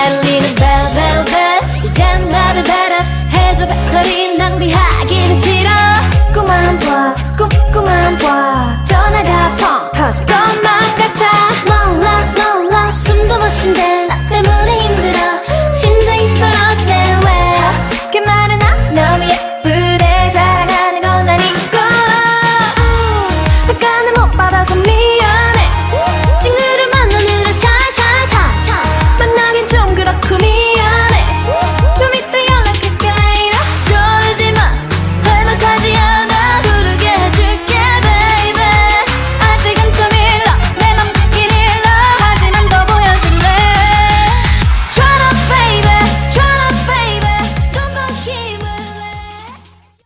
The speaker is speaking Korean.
날리는 벨벨벨 이젠 나를 배려 해줘 배터리 낭비하기는 싫어 자꾸만 봐 자꾸 자꾸만 봐 전화가 펑 터질 것만 같아 몰라, 몰라 숨도 못 쉰대 나 때문에 힘들어 심장이 떨어지네 왜그 말은 안 너무 예쁘대 자랑하는 건 아니고 백관을 못 받아서